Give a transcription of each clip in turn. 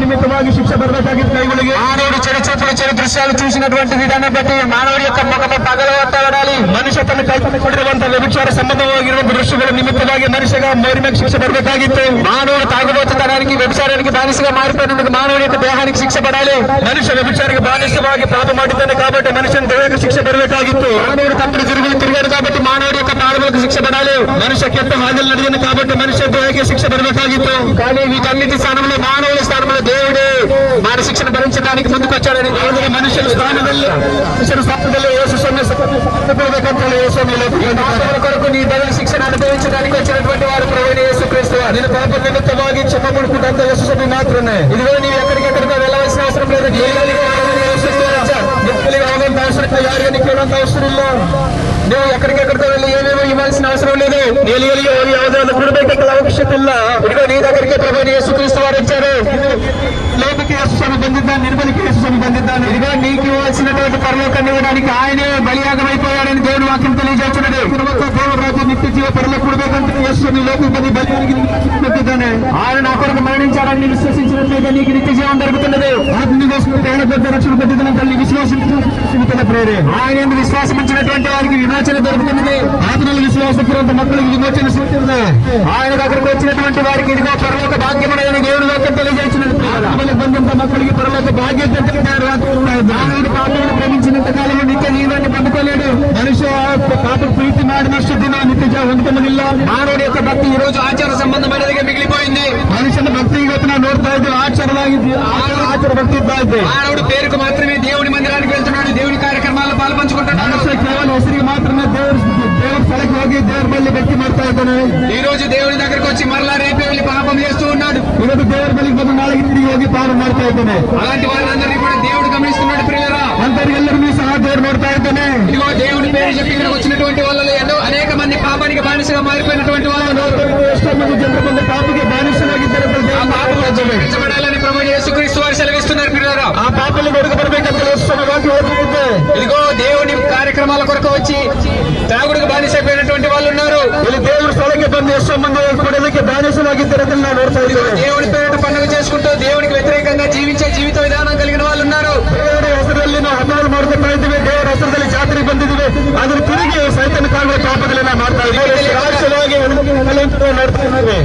ನಿಮಿತ್ತವಾಗಿ ಶಿಕ್ಷೆ ಬರಬೇಕಾಗಿತ್ತು ಕೈಗಳಿಗೆ మానవుడు చెడు చూపులు చెడు దృశ్యాలు చూసినటువంటి విధానం బట్టి మానవుడి యొక్క ముఖము పగలగొట్టబడాలి ಮನುಷ್ಯ ತನ್ನ ಕಲ್ಪನೆ ಕೊಟ್ಟಿರುವಂತಹ ವ್ಯಭಿಚಾರ ಸಂಬಂಧವಾಗಿರುವ ದೃಶ್ಯಗಳ ನಿಮಿತ್ತವಾಗಿ ಮನುಷ್ಯಗ ಮೇರಿನ ಶಿಕ್ಷೆ ಬರಬೇಕಾಗಿತ್ತು మానవుడు తాగుబోతుతనానికి వ్యభిచారానికి బానిసగా మారిపోయినందుకు మానవుడి యొక్క దేహానికి శిక్ష పడాలి ಮನುಷ್ಯ ವ್ಯಭಿಚಾರಕ್ಕೆ ಬಾಲಿಷ್ಟವಾಗಿ ಪಾಪ ಮಾಡಿದ್ದಾನೆ కాబట్టి ಮನುಷ್ಯನ ದೇಹಕ್ಕೆ ಶಿಕ್ಷೆ ಬರಬೇಕಾಗಿತ್ತು మానవుడు తప్పుడు తిరుగులు తిరిగాడు కాబట్టి మానవుడి యొక్క పాదములకు శిక్ష పడాలి ಮನುಷ್ಯ ಕೆಟ್ಟ ಹಾದಿಯಲ್ಲಿ ನಡೆದಿದ್ದಾನೆ కాబట్టి ಮನುಷ್ಯ ದೇಹಕ್ಕೆ ಶಿಕ್ಷೆ ಬರಬೇಕಾಗಿತ್ತು కానీ వీటన్నిటి స్థానంలో మానవుల స్థానంలో దేవుడే మన శిక్షను భరించడానికి ముందుకు వచ్చాడని ಆದರೆ ಮನುಷ್ಯನ ಸ್ಥಾನದಲ್ಲಿ ಮನುಷ್ಯನ ಸ್ಥಾನದಲ್ಲಿ ಯೇಸು ಸ್ವಾಮಿ ಕೊಡಬೇಕಂತ ಹೇಳಿ ಯೇಸು ಸ್ವಾಮಿ ಲೋಕಕ್ಕೆ ಹೇಳಿದ್ದಾರೆ. పాపముల కొరకు నీ బదులు శిక్షను అనుభవించడానికి వచ్చినటువంటి వారు ప్రభువైన యేసుక్రీస్తు వారు. ನಿನ್ನ ಪಾಪ ನಿಮಿತ್ತವಾಗಿ ಕ್ಷಮ ಕೊಡ್ಕೊಂಡಂತ ಯೇಸು ಸ್ವಾಮಿ ಮಾತ್ರನೇ ఇదిగో నీవు ఎక్కడికెక్కడికో వెళ్ళవలసిన అవసరం లేదు జైలుకి ప్రభువైన యేసుక్రీస్తు వారు వచ్చారు. ನಿಮ್ಮಲ್ಲಿ ಆಗುವಂತ ಅವಸರ ಇಲ್ಲ ಯಾರಿಗೆ ಕೇಳುವಂತ ಅವಸರ ಇಲ್ಲ నువ్వు ఎక్కడికెక్కడికో వెళ్ళి ఏమేమో ఇవ్వాల్సిన అవసరం లేదు ಎಲಿಗಳಿಗೆ ಅವರು ಯಾವುದೇ ಒಂದು ಕೊಡಬೇಕಂತ ಅವಶ್ಯಕತೆ ಇಲ್ಲ ఇదిగో నీ దగ్గరికి ప్రభువైన యేసుక్రీస్తు వారు వచ్చారు బంధిద్దాన్ని నిర్మలి కేసు బంధిద్దాన్ని ఇదిగా నీకు ఇవ్వాల్సినటువంటి పరలోకం ఇవ్వడానికి ఆయనే బలియాగమైపోయాడని దేవుడు వాక్యం తెలియజేస్తున్నాడు నిత్య జీవ పరలో యేసుని ఆయన నా కొరకు మరణించాడని విశ్వసించినట్లయితే నీకు నిత్య జీవం దొరుకుతున్నది. ఆత్మని కోసం పెద్ద రక్షణ పొందుతున్న తల్లి విశ్వాసం ప్రేరే. ఆయన విశ్వాసం ఇచ్చినటువంటి వారికి విమోచన దొరుకుతున్నది. ఆత్మల విశ్వాసపూర్వంత మక్కులకు విమోచన సూచన. ఆయన దగ్గరకు వచ్చినటువంటి వారికి ఇదిగో పరలోక భాగ్యమైన దేవుడు లోకం తెలియజేసినట్టు మక్కులకి परलोक तो भाग्य ಪರಲೋಕ ಭಾಗ್ಯ ಅಂತ ಹೇಳಿದ್ದಾರೆ ವಾಕ್ಯಗಳು. మానవుడు పాపలను ప్రేమించినంత కాలము నిత్య జీవాన్ని పొందుకోలేడు ಮನುಷ್ಯ ಪಾಪ ಪ್ರೀತಿ ಮಾಡಿದಷ್ಟು ದಿನ ನಿತ್ಯ ಜೀವ ಹೊಂದ್ಕೊಳ್ಳೋದಿಲ್ಲ మానవుడి యొక్క భక్తి ఈ రోజు ఆచార సంబంధమైనదిగా మిగిలిపోయింది ಮನುಷ್ಯನ ಭಕ್ತಿ ಇವತ್ತು ನಾವು ನೋಡ್ತಾ ಇದ್ದೀವಿ ಆಚಾರಲಾಗಿದ್ದೀವಿ ಆಚಾರ ಆಚಾರ ಭಕ್ತಿ ಇದ್ದ ಇದ್ದೆ మానవుడు పేరుకు మాత్రమే దేవుని మందిరానికి వెళ్తున్నాడు దేవుని కార్యక్రమాల్లో పాల్పంచుకుంటున్నాడు ಮನುಷ್ಯ ಕೇವಲ ಹೆಸರಿಗೆ ಮಾತ್ರ ದೇವ್ರ ದೇವ್ರ ಸ್ಥಳಕ್ಕೆ ಹೋಗಿ ದೇವ್ರ ಬಳಿ ಭಕ್ತಿ ಮಾಡ್ತಾ ಇದ್ದಾನೆ ఈ రోజు దేవుని దగ్గరకు వచ్చి మరలా రేపే వెళ్లి పాపం చేస్తూ ఉన్నాడు ಇವತ್ತು ದೇವರ ಬಳಿಗೆ ಬಂದು ನಾಳೆಗೆ ತಿರುಗಿ ಹೋಗಿ ಪಾಪ ಮಾಡ್ತಾ ಇದ್ದಾನೆ అలాంటి వాళ్ళందరినీ కూడా దేవుడు గమనిస్తున్నాడు ప్రియులరా ಅಂತವರಿಗೆಲ್ಲರಿಗೂ ಸಹ ದೇವ್ರು ನೋಡ್ತಾ ಇದ್ದಾನೆ ఇదిగో దేవుని పేరు చెప్పి ఇక్కడికి వచ్చినటువంటి వాళ్ళలో ఎన్నో అనేక మంది పాపానికి బానిసగా మారిపోయినటువంటి వాళ్ళు ಎಷ್ಟೋ ಮಂದಿ ಜನರು ಬಂದು ಪಾಪಿಗೆ ಬಾನಿಸಲಾಗಿದ್ದಾರೆ ಅಂತ ఆ ದೇವ್ರು పాపం ಮಾತನಾಡ್ತಾ ಇದ್ದಾನೆ. రక్షించబడాలని ప్రభు యేసుక్రీస్తు వారు సెలవిస్తున్నారు ప్రియులరా ಆ ಪಾಪಲ್ಲಿ ಹೊರಗೆ ಬರಬೇಕಂತ ಯೇಸುಸ್ವಾಮಿ ವಾಕ್ಯ ಓದುತ್ತಿದ್ದೆ ఇదిగో దేవుని కార్యక్రమాల కొరకు వచ్చి తాగుడికి బానిసైపోయినటువంటి వాళ్ళు ఉన్నారు ಇಲ್ಲಿ ದೇವ್ರ ಸ್ಥಳಕ್ಕೆ ಬಂದು ಎಷ್ಟೋ ಮಂದಿ ಕೊಡೋದಕ್ಕೆ ಬಾನಿಸಲಾಗಿದ್ದಾರೆ ಅಂತ ನಾವು ನೋಡ್ತಾ ಇದ್ದೇವೆ దేవుని పేరిట పండుగ చేసుకుంటూ దేవునికి వ్యతిరేకంగా జీవించే జీవిత విధానం కలిగిన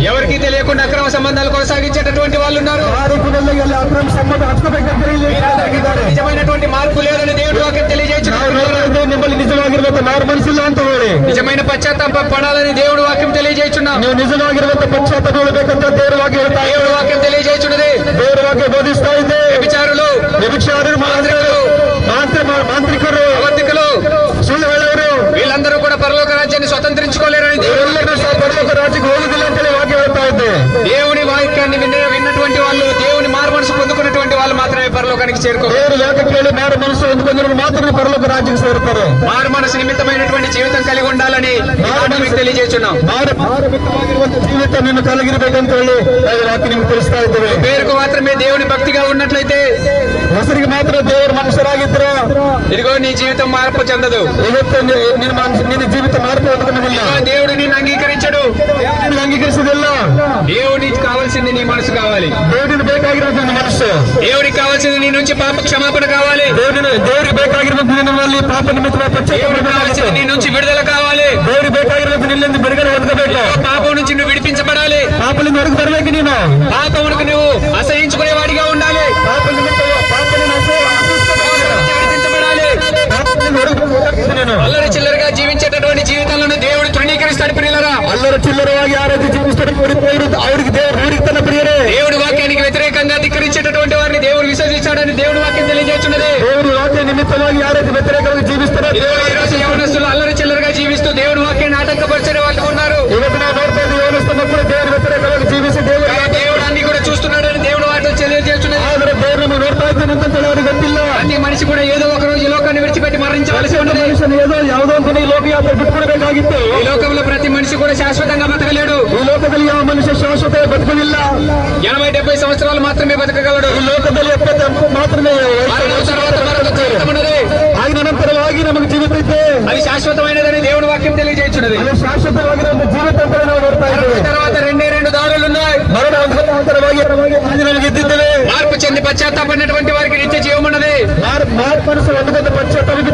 ఎవరికి తెలియకుండా అక్రమ సంబంధాలు కొనసాగించేటటువంటి వాళ్ళు ఉన్నారు ಆ ರೂಪದಲ್ಲಿ ಎಲ್ಲ ಅಕ್ರಮ ಸಂಬಂಧ ಹಚ್ಕೋಬೇಕಂತ ಹೇಳಿ ಆಗಿದ್ದಾರೆ నిజమైనటువంటి మార్పు లేదని దేవుడి వాక్యం ನಾವು తెలియజేస్తున్నారు ನೋಡ್ತಾ ಇದ್ದೇವೆ ನಿಮ್ಮಲ್ಲಿ ನಿಜವಾಗಿರುವಂತ ಮಾರು ಮನಸ್ಸಿಲ್ಲ ಅಂತ ಹೇಳಿ నిజమైన పశ్చాత్తాప పడాలని దేవుడి వాక్యం తెలియజేస్తున్నాం ನೀವು ನಿಜವಾಗಿರುವಂತ ಪಶ್ಚಾತ್ತಗೊಳ್ಬೇಕಂತ ದೇವರ ವಾಕ್ಯ ಹೇಳ್ತಾ ಇದೆ. దేవుడి వాక్యం తెలియజేస్తున్నది ದೇವರ ವಾಕ್ಯ ಬೋಧಿಸ್ತಾ ಇದೆ వ్యభిచారులు ವ್ಯಭಿಚಾರರು ಮಾಂತ್ರಿಕರು ಮಾಂತ್ರ ಮಾಂತ್ರಿಕರು అబద్ధికులు పరలోక రాజ్యాన్ని స్వతంత్రించుకోలేరని పరలోక రాజ్యం రోజు అయితే దేవుని వాక్యాన్ని విన్న విన్నటువంటి వాళ్ళు దేవుని మారు మనసు పొందుకున్నటువంటి వాళ్ళు మాత్రమే పరలోకానికి చేరుకోరు. దేవుని లేకపోతే మారు మనసు పొందుకున్న మాత్రమే పరలోక రాజ్యం చేరుతారు మారు మనసు నిమిత్తమైనటువంటి జీవితం కలిగి ఉండాలని తెలియజేస్తున్నాం. జీవితం నిన్ను పేరుకు మాత్రమే దేవుని భక్తిగా ఉన్నట్లయితే ఒకరికి మాత్రం దేవుడు మనసు రాగిద్దరు ఇదిగో నీ జీవితం మార్పు చెందదు. నేను జీవితం మార్పు దేవుడు నిన్ను అంగీకరించడు. అంగీకరిస్తదిల్లా దేవునికి కావాల్సింది నీ మనసు కావాలి ದೇವರಿಗೆ ಬೇಕಾಗಿರುವಂತ ನಿನ್ನ ಮನಸ್ಸು దేవునికి కావాల్సింది నీ నుంచి పాప క్షమాపణ కావాలి ದೇವರಿನ ದೇವರಿಗೆ ಬೇಕಾಗಿರುವಂತ ನಿನ್ನಲ್ಲಿ ಪಾಪ ನಿಮಿತ್ತ దేవునికి కావాల్సింది నీ నుంచి విడుదల కావాలి ದೇವರಿಗೆ ಬೇಕಾಗಿರುವಂತ ನಿನ್ನಿಂದ ಬಿಡುಗಡೆ ಹೊಂದಬೇಕು పాపం నుంచి నువ్వు విడిపించబడాలి ಪಾಪದಿಂದ ಹೊರಗೆ ಬರಬೇಕು ನೀನು పాపమునకు నువ్వు అసహించుకునేవాడిగా చూపిస్తాడు ప్రియులరా. అల్లరు చిల్లరವಾಗಿ ఆరాధి చూపిస్తాడు ఆవిడికి దేవుడు ఊరికి తన ప్రియరే దేవుడు వాక్యానికి వ్యతిరేకంగా ధిక్కరించేటటువంటి వారిని దేవుడు విశ్వసించాడని దేవుడి వాక్యం తెలియజేస్తున్నది. దేవుడు వాక్య నిమిత్తంగా ఆరాధి వ్యతిరేకంగా జీవిస్తున్నారు ఈ రోజు యవనస్తులు అల్లరి చిల్లరగా జీవిస్తూ దేవుడు వాక్యాన్ని ఆటంకపరిచే వాళ్ళు ఉన్నారు. యువత దేవుడు యవనస్తున్నప్పుడు దేవుడి వ్యతిరేకంగా జీవిస్తూ దేవుడు దేవుడు అన్ని కూడా చూస్తున్నాడని దేవుడు వాటిని తెలియజేస్తున్నది. దేవుడు నోడుతుంది అన్ని మనిషి కూడా ఏదో ಒಂದು ಈ ಲೋಕ ಯಾತ್ರೆ ಬಿಟ್ಕೊಡ್ಬೇಕಾಗಿತ್ತು ఈ లోకంలో ప్రతి మనిషి కూడా శాశ్వతంగా బతకలేడు ಈ ಲೋಕದಲ್ಲಿ ಯಾವ ಮನುಷ್ಯ ಶಾಶ್ವತ ಬದುಕಲಿಲ್ಲ ఎనభై డెబ్బై సంవత్సరాలు మాత్రమే బతకగలడు ಈ ಲೋಕದಲ್ಲಿ ಎಪ್ಪತ್ತು ಮಾತ್ರನೇ మరణం తర్వాత మరొక జీవితం ఉన్నది ಆಗಿನ ನಂತರವಾಗಿ ನಮಗೆ ಜೀವಿತ ಇದ್ದೆ అది శాశ్వతమైనదని దేవుడి వాక్యం తెలియజేస్తున్నది ಅದು ಶಾಶ್ವತವಾಗಿರೋ ಒಂದು ಜೀವಿತ ಅಂತ ನಾವು ನೋಡ್ತಾ మరణం ಇದ್ದೇವೆ తర్వాత రెండే రెండు దారులు ఉన్నాయి ಮರಣ ನಂತರವಾಗಿ ಆಗಿ ನಮಗೆ ಇದ್ದಿದ್ದೇವೆ మార్పు పశ్చాత్తాపడినటువంటి వారికి నిత్య జీవం ఉన్నది మారు మారు మనసు వండుకున్న పశ్చాత్తానికి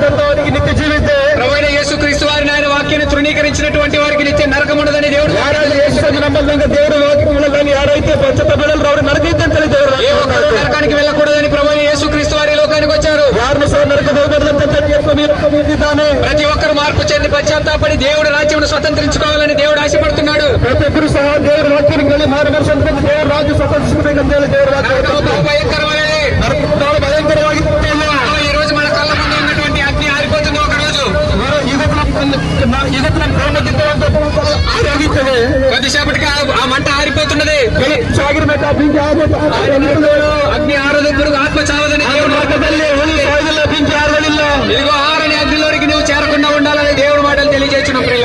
పశ్చాత్తాపడి దేవుడు రాజ్యం స్వతంత్రించుకోవాలని దేవుడు ఆశపడుతున్నాడు. ప్రతిఒక్కరు సహా దేవుడు రాజ్యానికి దేవుడు రాజ్యం స్వతంత్రించుకునే దేవుడు ఈ రోజు మన అగ్ని ఆరిపోతుంది కొద్దిసేపటికి ఆ మంట ఆరిపోతున్నది. అగ్ని ఆరోధకుడు ఆత్మ చావదని దేవుడు ఇదిగో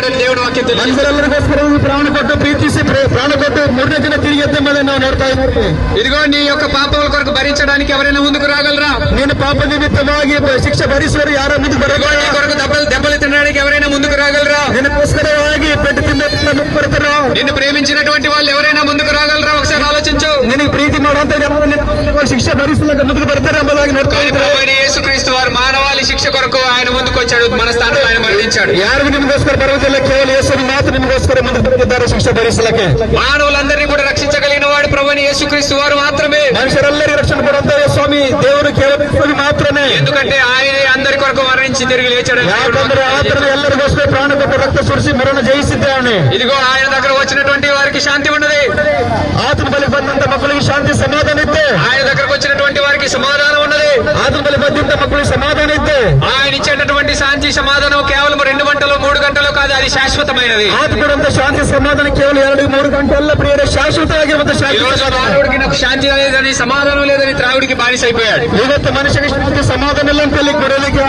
చేశాడని దేవుడు వాక్యం తెలియజేస్తాడు ప్రాణకొట్టు ప్రీతిసి ప్రాణకొట్టు మూడెత్తిన తిరిగి ఇదిగో నీ యొక్క పాపముల కొరకు భరించడానికి ఎవరైనా ముందుకు రాగలరా? నేను పాప నిమిత్తమాగి శిక్ష భరిస్తారు యారో ముందుకు రాగలరా కొరకు దెబ్బలు దెబ్బలు తినడానికి ఎవరైనా ముందుకు రాగలరా? నేను పుస్తకమాగి పెట్టి తిన్నరా నిన్ను ప్రేమించినటువంటి వాళ్ళు ఎవరైనా ముందుకు రాగలరా? ఒకసారి ఆలోచించు. నేను ప్రీతి శిక్ష భరిస్తున్నా ముందుకు పెడతారా? యేసుక్రీస్తు వారు మానవాళి శిక్ష కొరకు ఆయన ముందుకు వచ్చాడు మన స్థానంలో ఆయన మరణించాడు. యారు నిమిత్తం పర్వతం ಕೇವಲ ಯೇಸು ಮಾತ್ರ ನಿಮಗೋಸ್ಕರ ಮುಂದೆ ಬಂದಿದ್ದಾರೆ ಶಿಕ್ಷೆ ಭರಿಸಲಿಕ್ಕೆ మానవులందరినీ కూడా రక్షించగలిగిన వాడు ప్రభుని యేసుక్రీస్తు వారు మాత్రమే ಮನುಷ್ಯರೆಲ್ಲರಿಗೂ ರಕ್ಷಣೆ ಕೊಡುವಂತ ಸ್ವಾಮಿ ದೇವರು ಕೇವಲ ಯೇಸುವಿಗೆ ಮಾತ್ರನೇ ఎందుకంటే ఆయనే అందరి కొరకు మరణించి తిరిగి లేచాడు ಯಾಕಂದ್ರೆ ಆತನು ಎಲ್ಲರಿಗೋಸ್ಕರ ಪ್ರಾಣ ಕೊಟ್ಟು ರಕ್ತ ಸುರಿಸಿ ಮರಣ ಜಯಿಸಿದ್ದಾನೆ ఇదిగో ఆయన దగ్గర వచ్చినటువంటి వారికి శాంతి ఉన్నది ಆತನ ಬಳಿ ಬಂದಂತ ಮಕ್ಕಳಿಗೆ ಶಾಂತಿ ಸಮಾಧಾನ ಇದ್ದೆ ఆయన దగ్గరకు వచ్చినటువంటి వారికి సమాధానం ఉన్నది ಆತನ ಬಳಿ ಬಂದಂತ ಮಕ್ಕಳಿಗೆ ಸಮಾಧಾನ ಇದ್ದೆ ఆయన ఇచ్చేటటువంటి శాంతి సమాధానం కేవలం రెండు గంటలు మూడు గంటలు కాదు అది శాశ్వతమైనది ಆತ ಕೊಡುವಂತ ಶಾಂತಿ ಸಮಾಧಾನ ಕೇವಲ ಎರಡು ಮೂರು ಗಂಟೆ ಎಲ್ಲ ಪ್ರಿಯರೇ ಶಾಶ್ವತವಾಗಿರುವಂತ ఈ ಶಾಂತಿ రోజు ಸಮಾಧಾನ. మానవుడికి నాకు శాంతి లేదని సమాధానం లేదని త్రాగుడికి బానిస అయిపోయాడు ಇವತ್ತು ಮನುಷ್ಯನಿಗೆ ಶಾಂತಿ ಸಮಾಧಾನ ಇಲ್ಲ ಅಂತ ಹೇಳಿ ಕೊಡಲಿಕ್ಕೆ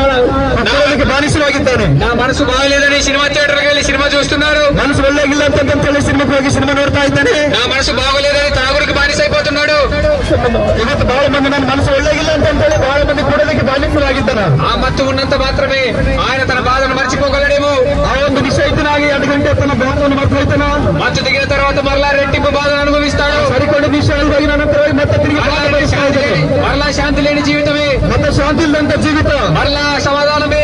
ಕೊಡಲಿಕ್ಕೆ ಬಾನಿಸವಾಗಿದ್ದಾನೆ నా మనసు బాగలేదని సినిమా థియేటర్కి వెళ్ళి సినిమా చూస్తున్నారు ಮನಸ್ಸು ಒಳ್ಳೆಗಿಲ್ಲ ಅಂತ ಹೇಳಿ ಸಿನಿಮಾಕ್ಕೆ ಹೋಗಿ ಸಿನಿಮಾ ನೋಡ್ತಾ ಇದ್ದಾನೆ నా మనసు బాగోలేదని త్రాగుడికి బానిస అయిపోతున్నాడు ಇವತ್ತು ಬಹಳ ಮಂದಿ ನನ್ನ ಮನಸ್ಸು ಒಳ್ಳೆಗಿಲ್ಲ ಅಂತ ಹೇಳಿ ಬಹಳ ಮಂದಿ ಕೊಡಲಿಕ್ಕೆ ಬಾನಿಸಲಾಗಿದ್ದಾನ ఆ మత్తు ఉన్నంత మాత్రమే ఆయన తన బాధను అవుతున్నా మంచు దిగిన తర్వాత మరలా రెట్టింపు బాధలు అనుభవిస్తాడు. సరికొన్ని విషయాలు తగిన అనంతరం మొత్తం తిరిగి మరలా శాంతి లేని జీవితమే. మొత్తం శాంతి లేని జీవితం. మరలా సమాధానమే.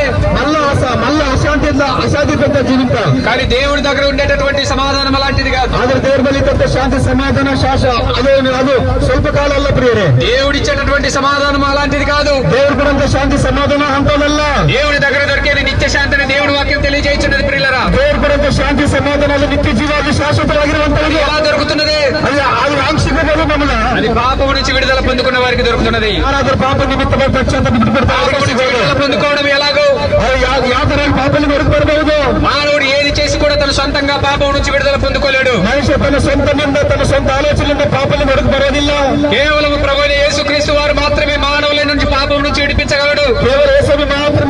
ಅಶಾಂತಿ ಇಲ್ಲ ಅಶಾಂತಿ ಇದ್ದಂತ ಜೀವಿತ కానీ దేవుడి దగ్గర ఉండేటటువంటి సమాధానం అలాంటిది కాదు ಆದ್ರೆ ದೇವರ ಬಳಿ ಇದ್ದಂತ ಶಾಂತಿ ಸಮಾಧಾನ ಶಾಸ ಅದು ಅದು ಸ್ವಲ್ಪ ಕಾಲ ಅಲ್ಲ ಪ್ರಿಯರೇ దేవుడిచ్చేటటువంటి సమాధానం అలాంటిది కాదు ದೇವರು ಕೊಡುವಂತ ಶಾಂತಿ ಸಮಾಧಾನ ಅಂತದಲ್ಲ దేవుడి దగ్గర దొరికేది నిత్య శాంతిని దేవుడి వాక్యం తెలియజేస్తున్నది ప్రియులరా ದೇವರು ಕೊಡುವಂತ ಶಾಂತಿ ಸಮಾಧಾನ ಅದು ನಿತ್ಯ ಜೀವಾಗಿ ಶಾಶ್ವತವಾಗಿರುವಂತದ್ದು ఎలా దొరుకుతున్నది ಅದು ಅದು ಆಂಕ್ಷಿಕಗಳು ನಮ್ಮಲ್ಲ అది పాపం నుంచి విడుదల పొందుకున్న వారికి దొరుకుతున్నది ಯಾರಾದ್ರೂ ಪಾಪ ನಿಮಿತ್ತ ಪಶ್ಚಾತ್ತ ಬಿಟ್ಟು పాపం నుంచి విడుదల ಬಿಡ್ತಾರೆ పొందుకోవడం ఎలాగో యాతనలు పాపలు కొడుకుపడకూడదు. మానవుడు ఏది చేసి కూడా తన సొంతంగా పాపం నుంచి విడుదల పొందుకోలేడు. మనిషి తన సొంత సొంతముంద తన సొంత ఆలోచనలు పాపలు కొడుకుపడదిల్ల కేవలం ప్రభు యేసుక్రీస్తు వారు మాత్రమే మానవుల నుంచి పాపం నుంచి విడిపించగలడు. కేవలం మాత్రమే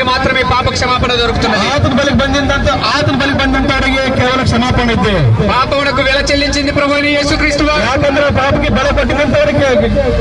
వారికి మాత్రమే పాప క్షమాపణ దొరుకుతున్నది ಆತನ ಬಳಿಗೆ ಬಂದಂತ ಆತನ ಬಳಿಗೆ ಬಂದಂತವರಿಗೆ ಕೇವಲ ಕ್ಷಮಾಪಣೆ ಇದೆ పాపమునకు వెల చెల్లించింది ప్రభువైన యేసుక్రీస్తు వారు ಯಾಕಂದ್ರೆ ಪಾಪಕ್ಕೆ ಬಲ ಪಟ್ಟಿದಂತವರಿಗೆ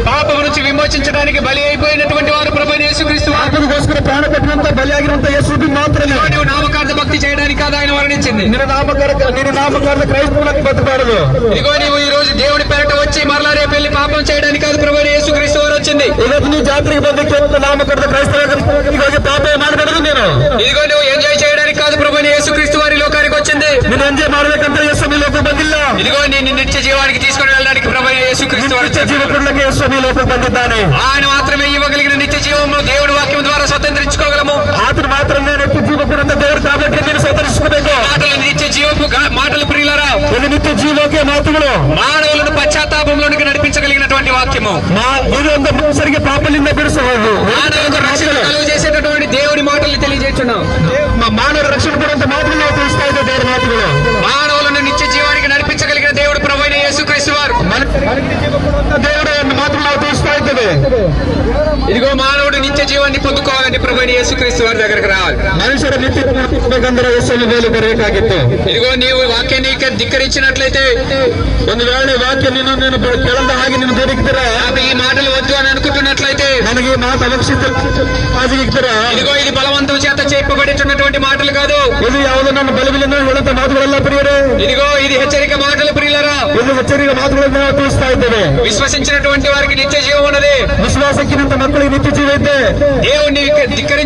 పాపం నుంచి విమోచించడానికి బలి అయిపోయినటువంటి వారు ప్రభువైన యేసుక్రీస్తు వారు ಪಾಪದಗೋಸ್ಕರ ಪ್ರಾಣ ಕೊಟ್ಟಿರುವಂತ ಬಲಿಯಾಗಿರುವಂತ ಯೇಸುವಿ ಮಾತ್ರ నీవు నామకార్థ భక్తి చేయడానికి కాదు ఆయన వర్ణించింది ನಿನ್ನ ನಾಮಕಾರ ನಿನ್ನ ನಾಮಕಾರದ ಕ್ರೈಸ್ತವನಾಗಿ ಬದುಕಬಾರದು ఇదిగో నీవు ఈ రోజు దేవుడి పేరట వచ్చి మరలా రేపు వెళ్ళి పాపం చేయడానికి కాదు ప్రభువైన యేసుక్రీస్తు వారు వచ్చింది ಇವತ್ತು ನೀವು ಜಾತ್ರೆಗೆ ಬಂದು ಕೇವಲ ನಾಮಕರದ ಕ್ರೈಸ್ತವಾಗಿ ಹೋಗಿ ಪಾಪ ಮಾಡಬಾರದು ನೀನು ఇదిగో నువ్వు ఎంజాయ్ చేయడానికి కాదు ప్రభువైన యేసుక్రీస్తు వారి లోకానికి వచ్చింది ನೀನು ಎಂಜಾಯ್ ಮಾಡ್ಬೇಕಂತ ಯೇಸು ಲೋಕ ಬಂದಿಲ್ಲ ఇదిగో నేను నిత్య జీవానికి తీసుకుని వెళ్ళడానికి ప్రభువైన యేసుక్రీస్తు వారు ನಿತ್ಯ వచ్చారు ಜೀವ ಕೊಡ್ಲಿಕ್ಕೆ ಯೇಸು ಲೋಕ ಬಂದಿದ್ದಾನೆ ఆయన మాత్రమే ఇవ్వగలిగిన నిత్య జీవము దేవుడి వాక్యం ద్వారా స్వతంత్రించుకోగలము ಆತನು ಮಾತ್ರ ನಿತ್ಯ ಜೀವ ಕೊಡುವಂತ ದೇವರು కాబట్టి ನೀನು ಸ್ವತಂತ್ರಿಸಬೇಕು మాటలు నిత్య జీవపు గా- మాటలు ప్రియులరా ಇದು ನಿತ್ಯ ಜೀವಕ್ಕೆ ಮಾತುಗಳು మానవులను పశ్చాత్తాపంలోనికి నడిపించగలిగినటువంటి వాక్యము ಮಾ- ಇದು ಒಂದು ಮನುಷ್ಯರಿಗೆ ಪಾಪಲಿಂದ ಬಿಡಿಸಬಹುದು మానవులకు రక్షణ కలుగు చేసేటటువంటి దేవుడి మాటలు తెలియజేస్తున్నాం ಮಾನವ ರಕ್ಷಣೆ ಕೊಡುವಂತ ಮಾತುಗಳು ನಾವು ತಿಳಿಸ್ತಾ ಇದ್ದೇವೆ యేసుక్రీస్తు వారి దగ్గరకు రావాలి ಮನುಷ್ಯರ ನಿತ್ಯ ಬೇಕಂದ್ರೆ ಯೇಸುವಿನ ಮೇಲೆ ಬರಬೇಕಾಗಿತ್ತು ఇదిగో నీవు వాక్యాన్ని ఇక ధిక్కరించినట్లయితే ಒಂದು ವೇಳೆ ವಾಕ್ಯ ನೀನು ನೀನು ಕೆಳದ ಹಾಗೆ ನೀನು ಬೇಡಿಕ್ತೀರಾ నాకు ఈ మాటలు వద్దు అని అనుకుంటున్నట్లయితే ನನಗೆ ಈ ಮಾತು ಅವಶ್ಯಕತೆ ಹಾಜಿಗಿಕ್ತೀರಾ ఇదిగో ఇది బలవంతం చేత చెప్పబడుతున్నటువంటి మాటలు కాదు ಇದು ಯಾವುದು ನನ್ನ ಬಲವಿಲಿಂದ ಹೇಳುವಂತ ಮಾತುಗಳೆಲ್ಲ ಪ್ರಿಯರೇ ఇదిగో ఇది హెచ్చరిక మాటలు ప్రియులరా ಇದು ಎಚ್ಚರಿಕೆ ಮಾತುಗಳನ್ನು ನಾವು ತಿಳಿಸ್ತಾ ಇದ್ದೇವೆ విశ్వసించినటువంటి వారికి నిత్య జీవం ఉన్నది ವಿಶ್ವಾಸಕ್ಕಿಂತ ಮಕ್ಕಳಿಗೆ ನಿತ್ಯ ಜೀವ ಇದೆ దేవుణ్ణి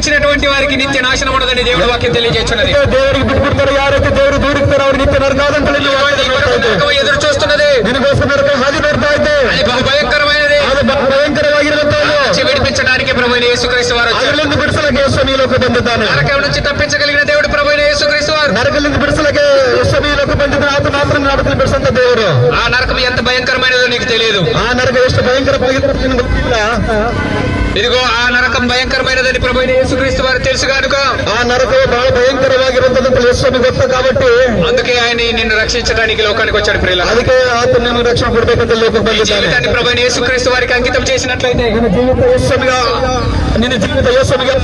ఇచ్చినటువంటి వారికి నిత్య నాశనం ఉండదని దేవుడు వాక్యం తెలియజేస్తున్నది. దేవుడికి బిట్టుకుంటారు ఎవరైతే దేవుడు దూరిస్తారో నిత్య నరకాదని ఎదురు చూస్తున్నది. దీనికోసం హాజరు భయంకరమైనది తప్పించగలిగిన దేవుడు ప్రభు బిడ్సలకే దేవుడు. ఆ నరకం ఎంత భయంకరమైనదో నీకు తెలియదు. ఆ నరకం ఎంత భయంకర ನಿನಗೆ ಗೊತ್ತಿಲ್ಲ ఇదిగో ఆ నరకం భయంకరమైనదని ప్రభు యేసుక్రీస్తు వారు తెలుసు కనుక ಆ ನರಕವು ಬಹಳ ಭಯಂಕರವಾಗಿರುವಂತದ್ದು ಯೇಸುವಿಗೆ ಗೊತ್ತ కాబట్టి అందుకే ఆయన నిన్ను రక్షించడానికి లోకానికి వచ్చాడు ప్రియుల ಅದಕ್ಕೆ ಆತ ನಿನ್ನ ರಕ್ಷಣೆ ಕೊಡ್ಬೇಕಂತ ಲೋಕಕ್ಕೆ ಬಂದಿದ್ದಾನೆ జీవితాన్ని ప్రభు యేసుక్రీస్తు వారికి అంకితం చేసినట్లయితే ನಿನ್ನ ಜೀವಿತ నేను జీవిత యేసునిగా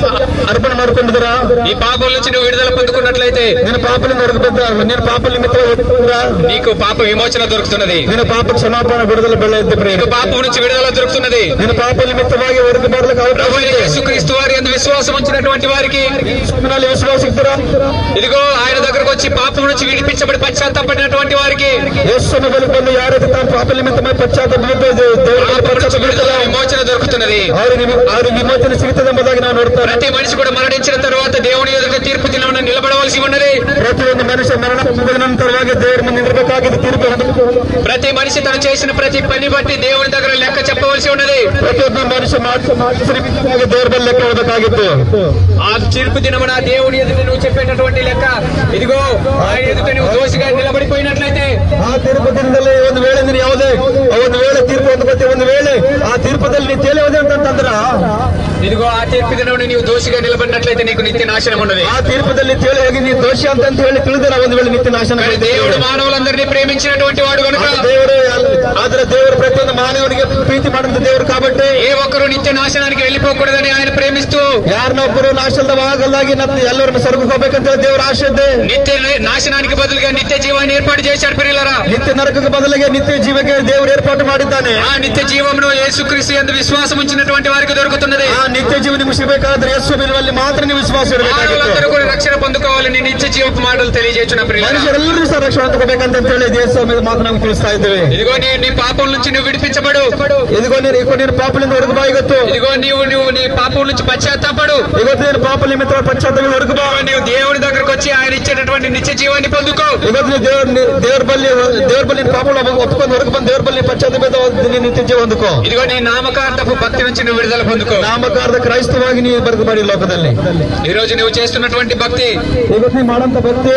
అర్పణ మాడుకుంటుందిరా ఈ పాపం నుంచి నువ్వు విడుదల పొందుకున్నట్లయితే నేను పాపలు దొరుకుతుందా నేను పాపల నిమిత్తంగా నీకు పాప విమోచన దొరుకుతున్నది. నేను పాప క్షమాపణ విడుదల నీకు పాపం నుంచి విడుదల దొరుకుతున్నది. నేను పాప నిమిత్తమాగి వరకు యేసుక్రీస్తు వారి అందు విశ్వాసం వచ్చినటువంటి వారికి విశ్వాసిస్తురా ఇదిగో ఆయన దగ్గరకు వచ్చి పాపం నుంచి విడిపించబడి పశ్చాత్తాపడినటువంటి వారికి యేసును వెలుపొంది యారైతే తన పాప నిమిత్తమై పశ్చాత్తాప విమోచన దొరుకుతున్నది. ఆరు విమోచన ಅವ್ರಿಗೆ ವಿಮೋಚನೆ ಸಿಗುತ್ತದೆ ಎಂಬುದಾಗಿ ನಾವು ನೋಡ್ತಾರೆ ప్రతి మనిషి కూడా మరణించిన తర్వాత దేవుని ఎదుట తీర్పు దినమున నిలబడవలసి ఉన్నది ಪ್ರತಿಯೊಂದು ಮನುಷ್ಯ ಮರಣ ಹೊಂದಿದ ನಂತರವಾಗಿ ದೇವರ ಮುಂದೆ ನಿಲ್ಲಬೇಕಾಗಿದೆ ತೀರ್ಪು ಹೊಂದಬೇಕು. ప్రతి మనిషి తను చేసిన ప్రతి పని బట్టి దేవుని దగ్గర లెక్క చెప్పవలసి ఉన్నది ಪ್ರತಿಯೊಬ್ಬ ಮನುಷ್ಯ ಮಾಡಿ ಮಾಡಿಸಲಿಕ್ಕಾಗಿ ದೇವರ ಬಳಿ ಲೆಕ್ಕ ಹೊಡಬೇಕಾಗಿತ್ತು ఆ తీర్పు దినమున దేవుని ఎదుట నువ్వు చెప్పేటటువంటి లెక్క ఇదిగో ఆయన ఎదుట నువ్వు దోషిగా నిలబడిపోయినట్లయితే ಆ ತೀರ್ಪು ದಿನದಲ್ಲಿ ಒಂದು ವೇಳೆ ನೀನು ಯಾವುದೇ ಒಂದು ವೇಳೆ ತೀರ್ಪು ಹೊಂದ್ಕೋತಿ ಒಂದು ವೇಳೆ ಆ ತೀರ್ಪದಲ್ಲಿ ನೀನು ತೇಲಿ ಅಂತಂದ್ರ ఇదిగో ఆ ತೀರ್ಪಿಗೆ ನೀವು ದೋಷಿಗೆ ನಿಲಬಡಿನట్లయితే నీకు నిత్య నాశనం ఉండదు ఆ తీర్పుదల్లి తేలిగి నీ దోషి అంత ಅಂತ ಹೇಳಿ ತಿಳಿದರೆ ಒಂದು ವೇಳೆ ನಿತ್ಯ ನಾಶನ దేవుడు మానవులందరినీ ప్రేమించినటువంటి వాడు కనుక దేవుడు ఆదర దేవుడు ప్రతి ఒక్క మానవునికి ప్రీతి పడింది దేవుడు కాబట్టి ఏ ఒక్కరు నిత్య నాశనానికి వెళ్ళిపోకూడదని ఆయన ప్రేమిస్తూ ಯಾರನ್ನೊಬ್ಬರು ನಾಶದ ಆಗಲಾಗಿ ನತ್ತು ಎಲ್ಲರನ್ನು ಸರಗುಕೋಬೇಕಂತ ದೇವರ ಆಶೆ ಇದೆ నిత్య నాశనానికి బదులుగా నిత్య జీవాన్ని ఏర్పాటు చేశాడు పిల్లలరా ನಿತ್ಯ ನರಕಕ್ಕೆ ಬದಲಿಗೆ ನಿತ್ಯ ಜೀವಕ್ಕೆ ದೇವರು ಏರ್ಪಾಟು ಮಾಡಿದ್ದಾನೆ. ఆ నిత్య జీవమును యేసుక్రీస్తు యందు విశ్వాసం ఉంచినటువంటి వారికి దొరుకుతున్నది. ఆ ನಿತ್ಯ ಜೀವ ನಿಮಗೆ ಸಿಗಬೇಕಾದ್ರೆ ಯೇಸುವಿನಲ್ಲಿ ಮಾತ್ರ ನೀವು ವಿಶ್ವಾಸ మానవులందరూ ಇರಬೇಕಾಗಿತ್ತು కూడా రక్షణ పొందుకోవాలని నిత్య జీవపు మాటలు తెలియజేస్తున్న ప్రియులారా. ಮನುಷ್ಯರೆಲ್ಲರೂ ಸಹ ರಕ್ಷಣೆ ತಗೋಬೇಕಂತ ಹೇಳಿ ದೇಶ మీద ಮಾತ್ರ ನಾವು ತಿಳಿಸ್ತಾ ಇದ್ದೇವೆ ఇదిగో నీ నీ పాపం నుంచి నువ్వు విడిపించబడు ಇದಿಗೋ ನೀನು ಈಗ ನೀನು ಪಾಪಲಿಂದ ಹೊರಗೆ ಬಾ ಇವತ್ತು ఇదిగో నీవు నువ్వు నీ పాపం నుంచి పశ్చాత్తాపడు ಇವತ್ತು ನೀನು ಪಾಪ ನಿಮಿತ್ತ ಪಶ್ಚಾತ್ತಾಪ ಹೊರಗೆ ಬಾ నీవు దేవుని దగ్గరకు వచ్చి ఆయన ఇచ్చేటటువంటి నిత్య జీవాన్ని పొందుకో ಇವತ್ತು ನೀವು ದೇವ್ರ ದೇವ್ರ ಬಲ್ಲಿ ದೇವ್ರ ಬಲ್ಲಿ ಪಾಪ ಒಪ್ಕೊಂಡು ಹೊರಗೆ ಬಂದು ದೇವ್ರ ಬಲ್ಲಿ ಪಶ್ಚಾತ್ತಾಪ ನೀನು ನಿತ್ಯ ಜೀವ ಹೊಂದುಕೋ ఇదిగో నీ నామకార్థపు భక్తి నుంచి నువ్వు విడుదల పొందుకో ನಾಮಕಾರದ ಕ್ರೈಸ್ತವಾಗಿ ನೀವು ಬರೆದು ಮಾಡಿ ಲೋಕದಲ್ಲಿ ఈ రోజు నువ్వు చేస్తున్నటువంటి భక్తి ಇವತ್ತು ನೀವು ಮಾಡಂತ ಭಕ್ತಿ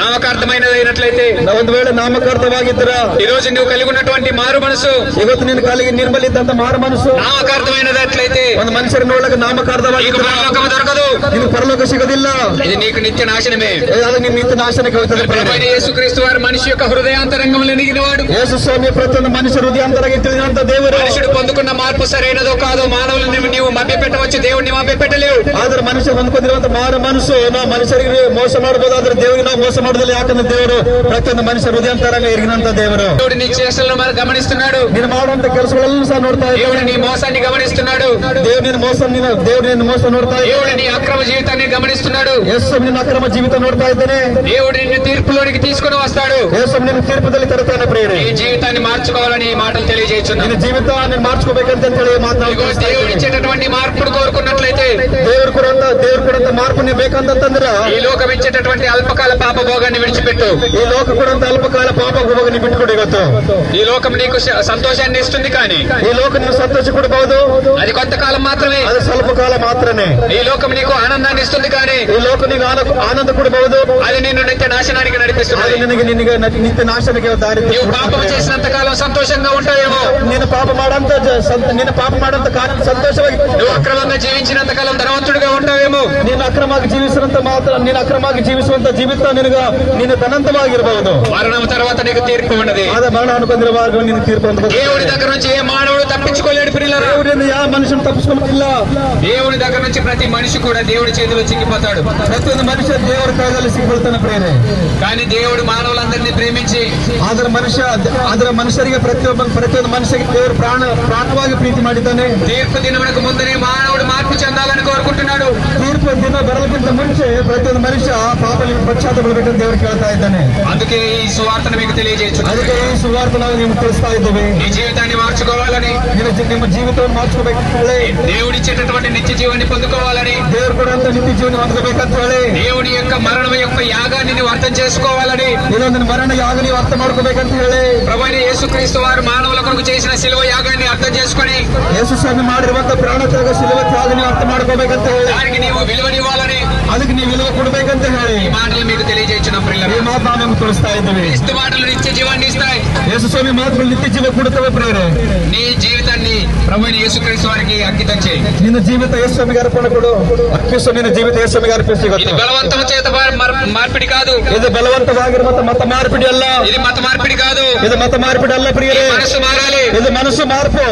నామకార్థమైనదైనట్లయితే ಒಂದು ವೇಳೆ ನಾಮಕಾರ್ಥವಾಗಿದ್ದೀರ ఈ రోజు నువ్వు కలిగి ఉన్నటువంటి మారు మనసు ಇವತ್ತು ನಿನ್ನ ಕಾಲಿಗೆ ನಿರ್ಮಲಿದ್ದಂತ ಮಾರ ಮನಸ್ಸು నామకార్థమైనదట్లయితే ಒಂದು ಮನುಷ್ಯರನ್ನೊಳಗೆ నీకు ನಾಮಕಾರ್ಥವಾಗಿದ್ದೀರ పరలోకము దొరకదు ನಿನಗೆ ಪರಲೋಕ ಸಿಗೋದಿಲ್ಲ ఇది నీకు నిత్య నాశనమే ಏ, ಅದು ನಿನ್ನ ನಿತ್ಯ ನಾಶನಕ್ಕೆ ಹೋಗ್ತದೆ ప్రభువైన యేసుక్రీస్తు వారు మనిషి యొక్క హృదయాంతరంగంలో ఎదిగినవాడు ಯೇಸು ಸ್ವಾಮಿ ಪ್ರತಿಯೊಂದು ಮನುಷ್ಯ ಹೃದಯಾಂತರಾಗಿ ತಿಳಿದಂತ ದೇವರು మనుషుడు పొందుకున్న మార్పు సరైనదో కాదో మానవులను నీవు- పెట్టవచ్చు దేవుడిని ಮಾಪೆ పెట్టలేవు ಆದ್ರೆ ಮನುಷ್ಯ ಹೊಂದ್ಕೊಂಡಿರುವಂತ ಮಾರ ಮನಸ್ಸು ನಾವು ಮನುಷ್ಯರಿಗೆ ಮೋಸ ಮಾಡಬಹುದಾದ್ರೆ దేవుడి నా ಮೋಸ ಮಾಡೋದಿಲ್ಲ దేవుడు ದೇವರು ಪ್ರತಿಯೊಂದು ಮನುಷ್ಯ ಹೃದಯಾಂತರಂಗ ಎರಿಗಿನಂತ ದೇವರು దేవుడు నీ చేష్టలను మరి గమనిస్తున్నాడు. నేను మాడంత ಕೆಲಸಗಳನ್ನು సార్ నోడతా దేవుడి నీ మోసాన్ని గమనిస్తున్నాడు. దేవుడి నేను మోసం నేను దేవుడు నేను మోసం నోడతా దేవుడి నీ అక్రమ జీవితాన్ని గమనిస్తున్నాడు. ఎస్ఎం నేను అక్రమ జీవితం నోడతా ಇದ್ದಾನೆ దేవుడి నిన్ను తీర్పులోనికి తీసుకుని వస్తాడు. ఎస్ఎం నేను తీర్పు తల్లి ತರುತ್ತಾನೆ ಪ್ರೇರಣೆ నీ జీవితాన్ని మార్చుకోవాలని ఈ మాటలు తెలియజేస్తున్నాను. నీ జీవితాన్ని మార్చుకోಬೇಕಂತ ಹೇಳಿ ಮಾತನಾಡುತ್ತಾ దేవుడు ఇచ్చేటటువంటి మార్పును కోరుకున్నట్లయితే దేవుడు కూడా దేవుడు కూడా మార్పుని వివేకాంత తందరా ఈ లోకం ఇచ్చేటటువంటి అల్పకాల పాప భోగాన్ని విడిచిపెట్టు. ఈ లోకం కూడా అల్పకాల పాప భోగాన్ని పెట్టుకోగలుగుతావు ఈ లోకం నీకు సంతోషాన్ని ఇస్తుంది కానీ. ఈ లోకం నీకు సంతోషపడబోదు అది కొంతకాలం మాత్రమే. అది స్వల్పకాలం మాత్రమే. ఈ లోకం నీకు ఆనందాన్ని ఇస్తుంది కానీ. ఈ లోకం నీకు ఆనంద కూడా పోదు అది నేను నిత్య నాశనానికి నడిపిస్తుంది. నిన్న నిత్య నాశనానికి దారి పాపం చేసినంత కాలం సంతోషంగా ఉంటాయేమో. నేను పాపమాడంత నేను పాపమాడంత కాలం సంతోషమై నువ్వు అక్రమంగా జీవించినంత కాలం ధనవంతుడిగా ఉంటావేమో ನೀನು ಅಕ್ರಮವಾಗಿ ಜೀವಿಸಿದಂತ ಮಾತ್ರ ನೀನು ಅಕ್ರಮವಾಗಿ ಜೀವಿಸುವಂತ ಜೀವಿತ ನಿನಗ ನೀನು ಧನಂತವಾಗಿರಬಹುದು మరణం తర్వాత నీకు తీర్పు ఉన్నది ಆದ ಮರಣ ಅನ್ಕೊಂಡಿರುವಾಗ ನೀನು ತೀರ್ಪು ಹೊಂದಬಹುದು. దేవుడి దగ్గర నుంచి ఏ మానవుడు తప్పించుకోలేడు పిల్లరా ದೇವರಿಂದ ಯಾವ మనిషిని తప్పించుకోవట్ల దేవుని దగ్గర నుంచి ప్రతి మనిషి కూడా దేవుడి చేతిలో చిక్కిపోతాడు ಪ್ರತಿಯೊಂದು ಮನುಷ್ಯ ದೇವರ ಕೈಯಲ್ಲಿ ಸಿಗ್ಕೊಳ್ತಾನೆ ಪ್ರೇರೆ కానీ దేవుడు మానవులందరినీ ప్రేమించి ಆದ್ರೆ ಮನುಷ್ಯ ಆದ್ರೆ ಮನುಷ್ಯರಿಗೆ ಪ್ರತಿಯೊಬ್ಬ ಪ್ರತಿಯೊಂದು ಮನುಷ್ಯರಿಗೆ ದೇವರು ಪ್ರಾಣ ಪ್ರಾಣವಾಗಿ ಪ್ರೀತಿ ಮಾಡಿದ್ದಾನೆ తీర్పు దినమునకు ముందరే మానవుడు మార్పు చెందాలని కోరుకుంటున్నాడు. తీర్పు దిన బెరలకింత మనిషి ప్రతి ఒక్క మనిషి పాపలు పశ్చాత్తాపలు పెట్టడం దేవుడికి వెళ్తా అందుకే ఈ సువార్తను మీకు తెలియజేయచ్చు. అందుకే ఈ సువార్తను నేను తెలుస్తా జీవితాన్ని మార్చుకోవాలని. నేను జీవితం మార్చుకోవాలి దేవుడిచ్చేటటువంటి నిత్య జీవాన్ని పొందుకోవాలని. దేవుడు కూడా నిత్య జీవనం అందుకోవాలి దేవుడి యొక్క మరణం యొక్క యాగాన్ని అర్థం చేసుకోవాలని. నేను మరణ యాగని అర్థం మార్కోబేకంత ಹೇಳಿ ప్రభు యేసుక్రీస్తు వారు మానవుల కొరకు చేసిన శిలువ యాగాన్ని అర్థం చేసుకొని యేసు స్వామి ಮಾಡಿರುವಂತಹ ప్రాణ త్యాగ ಸಿಲುವ ತ್ಯಾಗನೆ ಅರ್ಥ ಮಾಡ್ಕೋಬೇಕಂತ ಹೇಳಿ ಯಾರಿಗೆ ನೀವು ವಿಲುವನಿವಾಲನೆ ಅದಕ್ಕೆ ನೀವು ವಿಲುವ ಕೊಡ್ಬೇಕಂತ ಹೇಳಿ ఈ మాటలు మీకు తెలియజేసిన ప్రియులారా. ఈ ಮಾತನ್ನು ನಮಗೆ ತಿಳಿಸ್ತಾ ಇದ್ದೀವಿ ಇಷ್ಟು ಮಾಟಲು ನಿತ್ಯ ಜೀವನ ಇస్తాయి యేసు స్వామి మాటలు నిత్య జీవ కొడతావు ప్రియులారా నీ జీవితాన్ని ప్రభువైన యేసుక్రీస్తు వారికి అంకితం చేయి. నిన్న జీవిత యేసుస్వామి గారి కొడు నిన్న జీవిత యేసుస్వామి గారి ఇది బలవంతం చేత మార్పిడి కాదు. ఇది బలవంత వాగర్ మత మత మార్పిడి అల్ల. ఇది మత మార్పిడి కాదు. ఇది మత మార్పిడి అల్ల ప్రియరే మనసు మారాలి. ఇది మనసు మార్పు.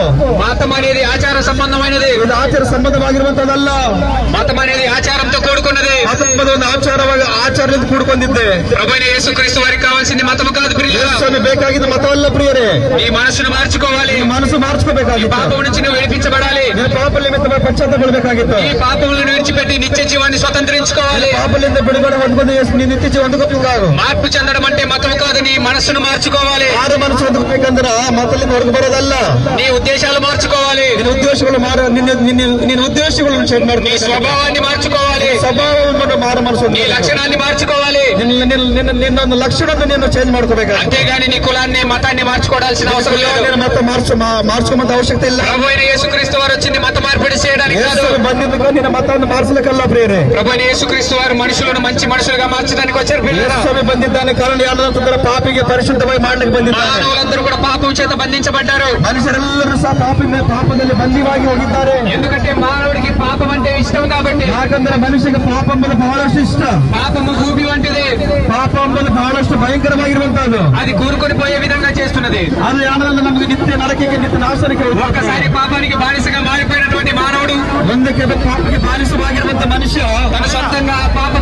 మతం అనేది ఆచార సంబంధమైనది. ఇది ఆచార సంబంధವಾಗಿరుವಂತದಲ್ಲ మతం అనేది ఆచారంతో కూడుకున్నది. ಮತ ಎಂಬುದು ಒಂದು ಆಚಾರವಾಗಿ ಆಚಾರದಿಂದ ಕೂಡ್ಕೊಂಡಿದ್ದೆ ప్రభువైన యేసుక్రీస్తు వారికి కావాల్సింది మతము కాదు ప్రియుల ಯೇಸು ಸ್ವಾಮಿ ಬೇಕಾಗಿದ್ದು ಮತವಲ್ಲ ಪ್ರಿಯರೇ నీ మనసును మార్చుకోవాలి ಈ ಮನಸ್ಸು ಮಾರ್ಚ್ಕೋಬೇಕಾಗಿತ್ತು పాపం నుంచి నువ్వు విడిపించబడాలి ನೀನು ಪಾಪ ನಿಮಿತ್ತ ಪಶ್ಚಾತ್ತಪಡಬೇಕಾಗಿತ್ತು ఈ పాపములను విడిచిపెట్టి నిత్య జీవాన్ని స్వతంత్రించుకోవాలి ಪಾಪಲಿಂದ ಬಿಡುಗಡೆ ಹೊಂದ್ಕೊಂಡು ಯೇಸು ನೀನು ನಿತ್ಯ ಹೊಂದ್ಕೋಬೇಕಾಗು మార్పు చెందడం అంటే మతము కాదు నీ మనసును మార్చుకోవాలి ಆರು ಮನಸ್ಸು ಹೊಂದ್ಕೋಬೇಕಂದ್ರ ಆ ಮತಲಿಂದ ಹೊರಗೆ ಬರೋದಲ್ಲ నీ ఉద్దేశాలు మార్చుకోవాలి ನಿನ್ನ ಉದ್ದೇಶಗಳು ಮಾರ ನಿನ್ನ ನಿನ್ನ ನಿನ್ನ ಉದ್ದೇಶಗಳನ್ನು ಚೆಕ್ నీ ಮಾಡ್ತೀನಿ స్వభావాన్ని మార్చుకోవాలి ಸ್ವಭಾವವನ್ನು లక్షణాన్ని నేను చేంజ్ మార్చుకోవాలి అంతేగాని నీ కులాన్ని మతాన్ని మార్చుకోవాల్సిన అవసరం లేదు. మొత్తం మార్చు మార్చుకోమంత అవసరం యేసుక్రీస్తు వారు వచ్చింది మత మార్పిడి చేయడానికి మతాన్ని మార్చిన కల్లా ప్రేరే ప్రభుని యేసుక్రీస్తు వారు మనుషులను మంచి మనుషులుగా మార్చడానికి వచ్చారు పిల్లలు బంధి దాని కళ్యాణ పాపికి పరిశుద్ధమై మాడలకు బంధి మానవులందరూ కూడా పాపం చేత బంధించబడ్డారు. మనుషులందరూ సహ పాపి పాపదల్లి బందివాగి ఉంటారు ఎందుకంటే మానవుడికి పాపం అంటే ఇష్టం కాబట్టి. యాకందరూ మనిషికి పాపం ಎಂಬುದು ಬಹಳಷ್ಟು ಇಷ್ಟ పాపము భూమి వంటిది ಪಾಪ ಎಂಬುದು ಬಹಳಷ್ಟು ಭಯಂಕರವಾಗಿರುವಂತಹದ್ದು అది కూరుకొని పోయే విధంగా చేస్తున్నది ಅದು ಯಾನಂದ್ರೆ ನಮಗೆ ನಿತ್ಯ ನರಕಕ್ಕೆ ನಿತ್ಯ ನಾಶನಕ್ಕೆ ఒక్కసారి పాపానికి బానిసగా మారిపోయినటువంటి మానవుడు ಒಂದಕ್ಕೆ ಪಾಪಕ್ಕೆ ಬಾಲಿಸವಾಗಿರುವಂತ ಮನುಷ್ಯ తన సొంతంగా ఆ పాప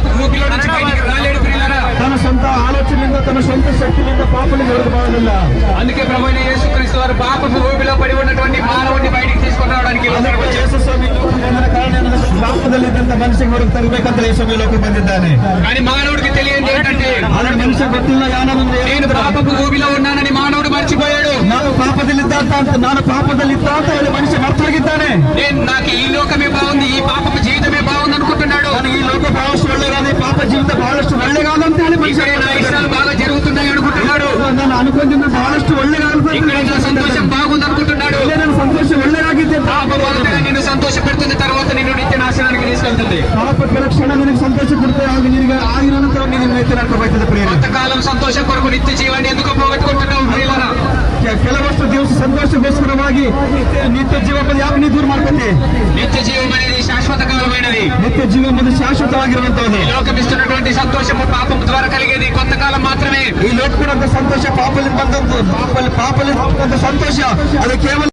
ಆಲೋಚನೆಯಿಂದ ತನ್ನ ಸ್ವಂತ ಶಕ್ತಿಯಿಂದ ಪಾಪನಿಗೆ ಹೊರಗೆ ಬರೋದಿಲ್ಲ అందుకే ప్రభు అయిన యేసుక్రీస్తు వారు పాపపు భూమిలో పడి ఉన్నటువంటి మానవుడిని బయటికి తీసుకొని రావడానికి ఈ లోకానికి ಅದಕ್ಕೆ వచ్చారు. ಯೇಸು ಸ್ವಾಮಿ ಲೋಕಕ್ಕೆ ಕಾರಣ ಏನಂದ್ರೆ ಪಾಪದಲ್ಲಿದ್ದಂತ ಮನುಷ್ಯಗೆ ಹೊರಗೆ ತರಬೇಕಂತ ಯೇಸು ಸ್ವಾಮಿ ಲೋಕಕ್ಕೆ ಬಂದಿದ್ದಾನೆ కానీ మానవుడికి తెలియంది ఏంటంటే ಆದ್ರೆ ಮನುಷ್ಯ ಗೊತ್ತಿಲ್ಲ ಯಾನಂದ್ರೆ నేను పాపపు భూమిలో ఉన్నానని మానవుడు మర్చిపోయాడు ನಾನು ಪಾಪದಲ್ಲಿದ್ದ ಅಂತ ನಾನು ಪಾಪದಲ್ಲಿದ್ದ ಅಂತ ಹೇಳಿ ಮನುಷ್ಯ ಮರ್ತೋಗಿದ್ದಾನೆ నేను నాకు ఈ లోకమే బాగుంది ఈ పాపపు జీవితమే బాగుంది అనుకుంటున్నాడు ನನಗೆ ಈ ಲೋಕ ಬಹಳಷ್ಟು ಒಳ್ಳೆಯದಾದ ಈ ಪಾಪ ಜೀವಿತ ಬಹಳಷ್ಟು ಒಳ್ಳೆಗಾದಂತ ಹೇಳಿ ಮನುಷ್ಯ ఇక్కడ నా ಪ್ರಿಯ కొంతకాలం సంతోషం కొరకు నిత్య జీవాన్ని ఎందుకు పోగొట్టుకుంటున్నావు ప్రియులారా ಕೆಲವಷ್ಟು ದಿವಸ ಸಂತೋಷಗೋಸ್ಕರವಾಗಿ ನಿತ್ಯ- ನಿತ್ಯ ಜೀವ ಬಂದು ಯಾಕೆ ನೀ ದೂರ ಮಾಡ್ಕೊತಿ నిత్య జీవం అనేది శాశ్వత కాలమైనది ನಿತ್ಯ ಜೀವ ಬಂದು ಶಾಶ್ವತವಾಗಿರುವಂತದ್ದು ఈ లోకం ఇస్తున్నటువంటి సంతోషము పాపం ద్వారా కలిగేది కొంతకాలం మాత్రమే ಈ ಲೋಕ ಸಂತೋಷ ಪಾಪಲ್ಲಿ ಬಂದದ್ದು ಪಾಪಲ್ಲಿ ಪಾಪಲ್ಲಿ ಬಂದ ಸಂತೋಷ ಅದು ಕೇವಲ